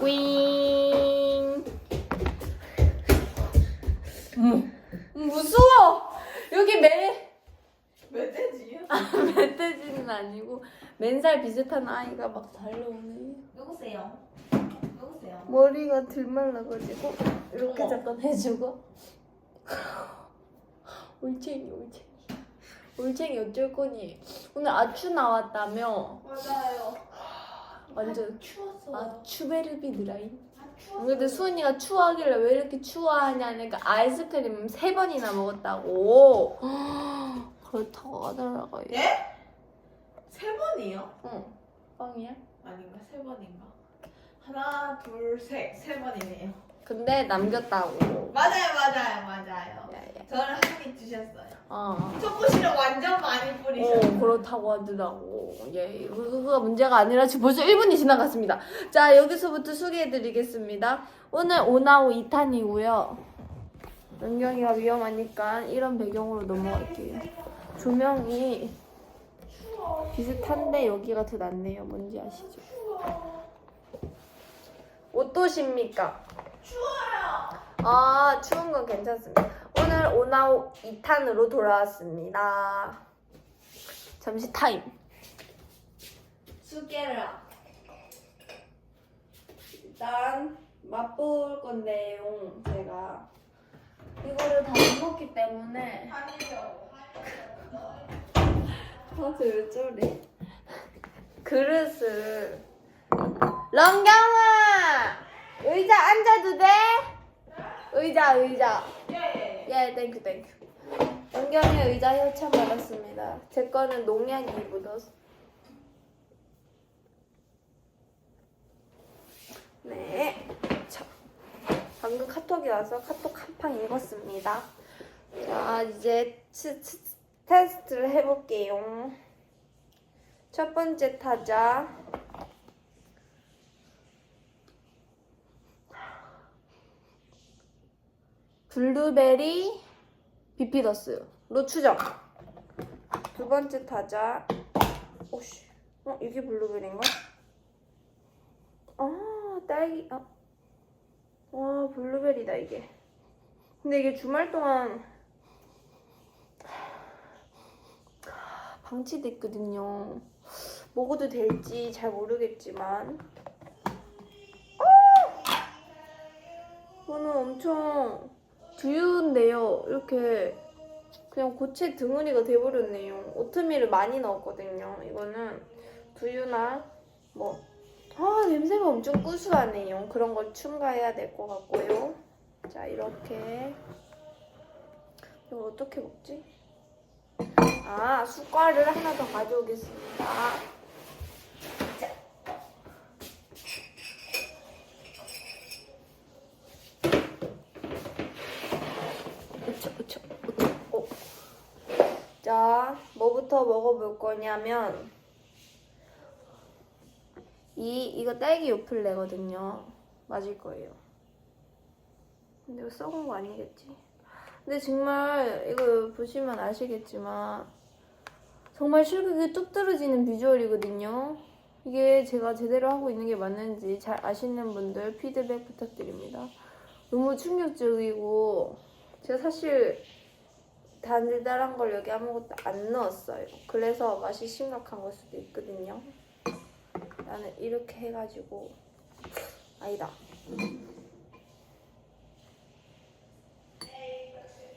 꽝. 어머, 무서워. 여기 매 멧돼지요? 멧돼지는 아니고 맨살 비슷한 아이가 막 달려오네. 누구세요? 누구세요? 머리가 들말라가지고 이렇게 어머. 잠깐 해주고. 올챙이 올챙이. 올챙이 어쩔 거니? 오늘 아추 나왔다며? 맞아요. 완전 추웠어. 아 추베르비 드라인. 아, 추웠어. 근데 수은이가 추워하길래 왜 이렇게 추워하냐니까 아이스크림 세 번이나 먹었다고. 그렇다고 하더라고요. 예? 세 번이요? 응. 뻥이야? 아닌가 세 번인가? 하나 둘 셋 세 번이네요. 근데 남겼다고. 맞아요 맞아요 맞아요. 야 야. 저를 한입 주셨어요. 어. 초코시를 완전 많이 어, 뿌리셨어요. 그렇다고 하더라고. 예, 그거가 문제가 아니라 지금 벌써 1분이 지나갔습니다. 자, 여기서부터 소개해드리겠습니다. 오늘 오나오 2탄이고요. 은경이가 위험하니까 이런 배경으로 넘어갈게요. 조명이 비슷한데 여기가 더 낫네요. 뭔지 아시죠? 어떠십니까? 추워요. 아, 추운 건 괜찮습니다. 오늘 오나오 2탄으로 돌아왔습니다. 잠시 타임. 수계라. 일단 맛볼 건데요, 제가. 이거를 다 못 먹기 때문에. 아니요. 아, 쟤왜 저래? 그릇을. 런경아! 의자 앉아도 돼? 의자, 의자. 예, 땡큐, 땡큐. 연경의 의자 협찬 받았습니다. 제 거는 농약이 묻었어. 네. 자, 방금 카톡이 와서 카톡 한 판 읽었습니다. 자, 이제 치, 치, 테스트를 해볼게요. 첫 번째 타자. 블루베리 비피더스로 추정. 두 번째 타자. 오씨. 어, 이게 블루베리인가? 아, 딸기. 아. 와, 블루베리다, 이게. 근데 이게 주말 동안 방치됐거든요. 먹어도 될지 잘 모르겠지만. 아! 이거는 엄청 두유인데요. 이렇게 그냥 고체 덩어리가 돼버렸네요. 오트밀을 많이 넣었거든요. 이거는 두유나 뭐. 아, 냄새가 엄청 구수하네요. 그런 걸 첨가해야 될 것 같고요. 자, 이렇게. 이걸 어떻게 먹지? 아, 숟갈을 하나 더 가져오겠습니다. 으쳐, 으쳐, 으쳐. 어. 자, 뭐부터 먹어볼 거냐면 이 이거 딸기 요플레거든요. 맞을 거예요. 근데 이거 썩은 거 아니겠지? 근데 정말 이거 보시면 아시겠지만 정말 실격이 뚝 떨어지는 비주얼이거든요. 이게 제가 제대로 하고 있는 게 맞는지 잘 아시는 분들 피드백 부탁드립니다. 너무 충격적이고 제가 사실 달달한 걸 여기 아무것도 안 넣었어요. 그래서 맛이 심각한 걸 수도 있거든요. 나는 이렇게 해가지고 아니다.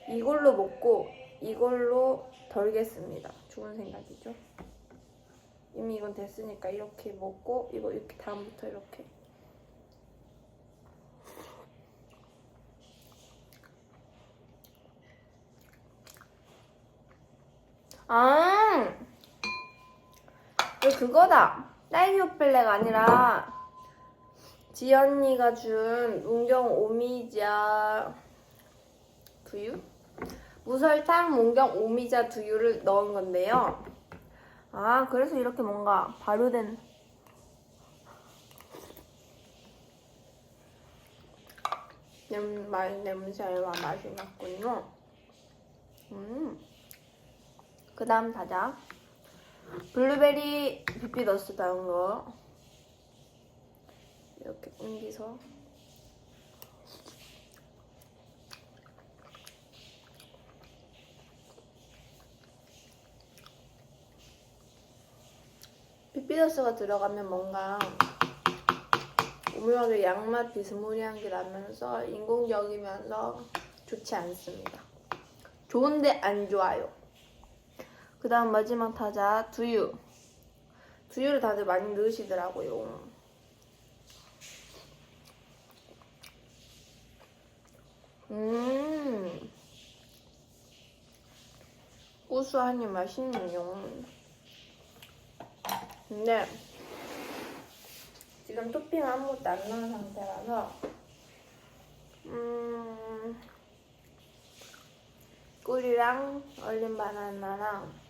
이걸로 먹고 이걸로 덜겠습니다. 좋은 생각이죠. 이미 이건 됐으니까 이렇게 먹고 이거 이렇게 다음부터 이렇게 아 이거 그거다 딸기 오플레가 아니라 지연이가 준 문경 오미자 두유? 무설탕 문경 오미자 두유를 넣은 건데요. 아, 그래서 이렇게 뭔가 발효된 냄, 말, 냄새와 맛이 났군요. 음. 그 다음 타자. 블루베리 비비더스 다운 거. 이렇게 옮기서 비피더스가 들어가면 뭔가 오묘하게 양맛 비스무리한 게 나면서 인공적이면서 좋지 않습니다. 좋은데 안 좋아요. 그 다음 마지막 타자 두유. 두유를 다들 많이 넣으시더라고요. 음. 고소하니 맛있네요. 근데 지금 토핑 아무것도 안 넣은 상태라서 음 꿀이랑 얼린 바나나랑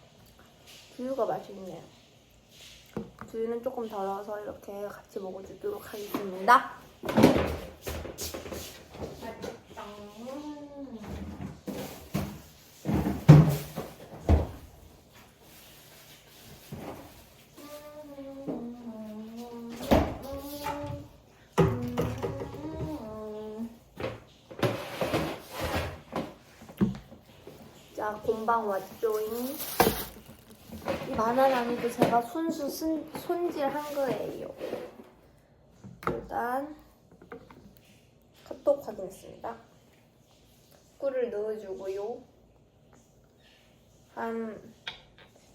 두유가 맛있네요. 두유는 조금 덜어서 이렇게 같이 먹어주도록 하겠습니다. 자, 곰방 왔죠잉. 이 바나나니도 제가 순수 순, 손질한 거예요. 일단 카톡 확인했습니다. 꿀을 넣어주고요. 한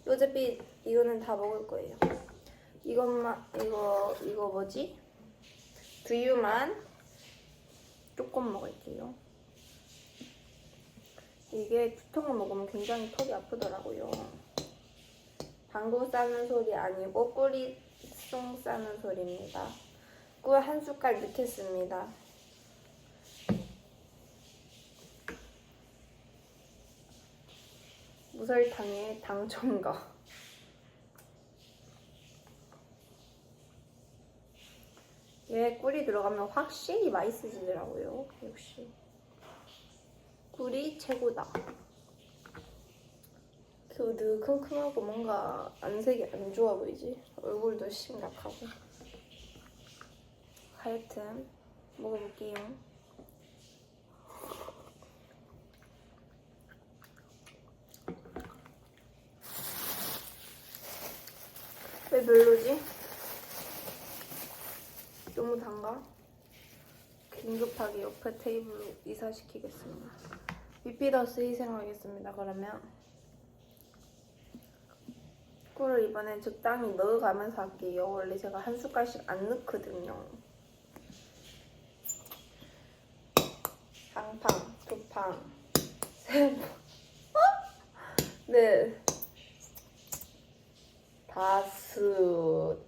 요제빛 이거는 다 먹을 거예요. 이것만 이거 이거 뭐지? 두유만 조금 먹을게요. 이게 두통을 먹으면 굉장히 턱이 아프더라고요. 방구 싸는 소리 아니고 꿀이 쑥 싸는 소리입니다. 꿀 한 숟갈 넣겠습니다. 무설탕에 당 첨가. 얘 꿀이 들어가면 확실히 맛있어지더라고요. 역시. 꿀이 최고다. 그 느큼큼하고 뭔가 안색이 안 좋아 보이지? 얼굴도 심각하고. 하여튼 먹어볼게요. 왜 별로지? 너무 단가? 긴급하게 옆에 테이블로 이사시키겠습니다. 비피더스 희생하겠습니다. 그러면 꿀을 이번엔 적당히 넣어가면서 할게요. 원래 제가 한 숟갈씩 안 넣거든요. 한 팡, 두 팡, 세 팡, 네, 다섯,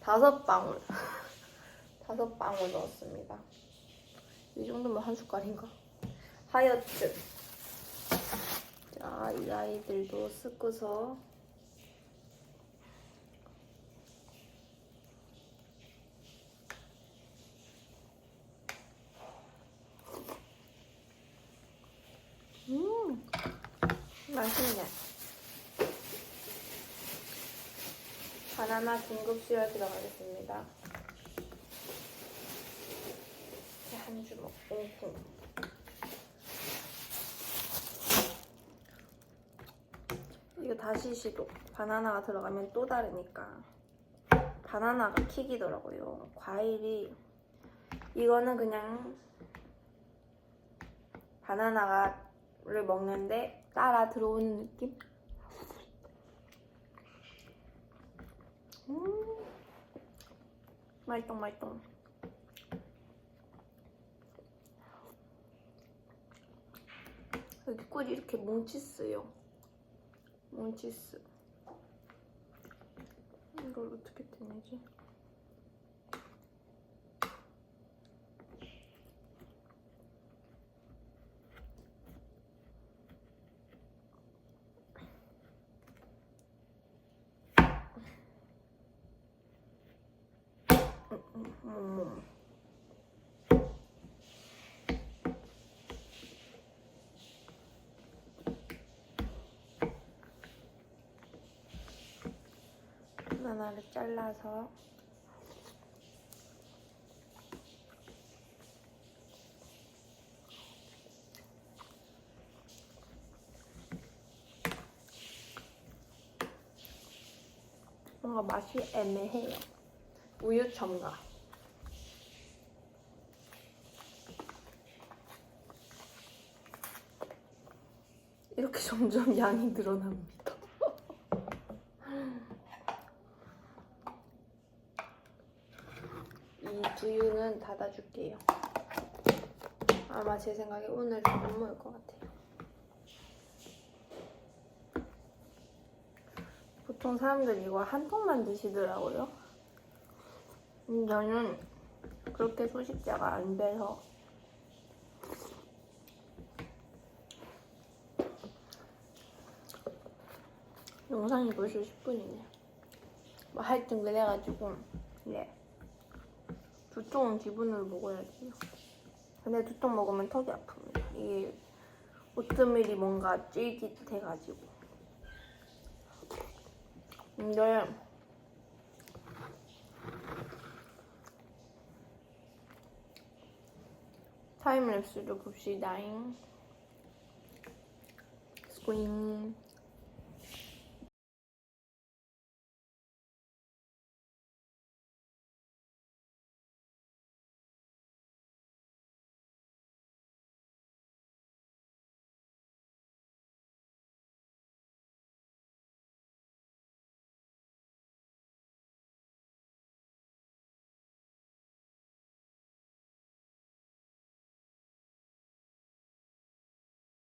다섯 방울, 다섯 방울 넣었습니다. 이 정도면 한 숟갈인가? 하여튼 자, 이 아이들도 섞어서 음, 맛있네. 바나나 긴급 씨앗 들어가겠습니다. 한 주먹 옹콩. 이거 다시 시도. 바나나가 들어가면 또 다르니까. 바나나가 킥이더라고요. 과일이. 이거는 그냥 바나나를 먹는데 따라 들어오는 느낌? 음. 맛있동, 맛있동. 여기 꿀이 이렇게 뭉치스요. 뭉치스. 이걸 어떻게 떼내지? 음, 음. 하나를 잘라서 뭔가 맛이 애매해요. 우유 첨가. 이렇게 점점 양이 늘어납니다. 두유는 닫아줄게요. 아마 제 생각에 오늘 못 먹을 것 같아요. 보통 사람들 이거 한 통만 드시더라고요. 음, 저는 그렇게 소식자가 안 돼서 영상이 벌써 10분이네. 뭐 하여튼 그래가지고 예. 두 통은 기분으로 먹어야지. 근데 두통 먹으면 턱이 아픕니다. 이게 오트밀이 뭔가 쫄깃해가지고. 근데 타임랩스도 봅시다잉. 스크린.